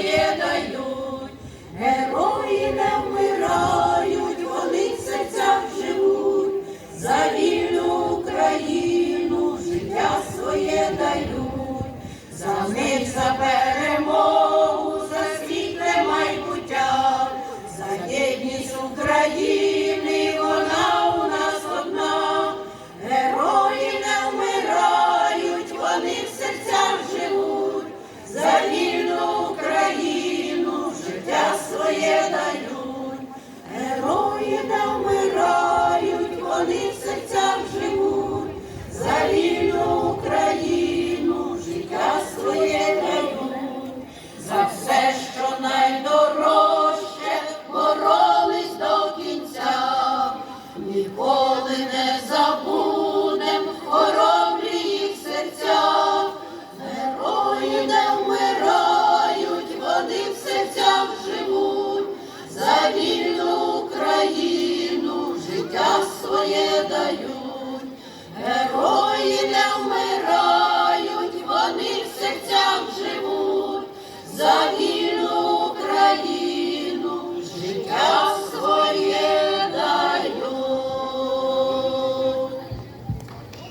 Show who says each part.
Speaker 1: своє дають, герої не вмирають, вони в серцях живуть, за вільну Україну життя своє дають, за них за перемогу, за світле майбуття, за єдність України. ніколи не забудем хоробрі їх серця, герої не вмирають, вони в серцях живуть, за вільну Україну життя своє дають.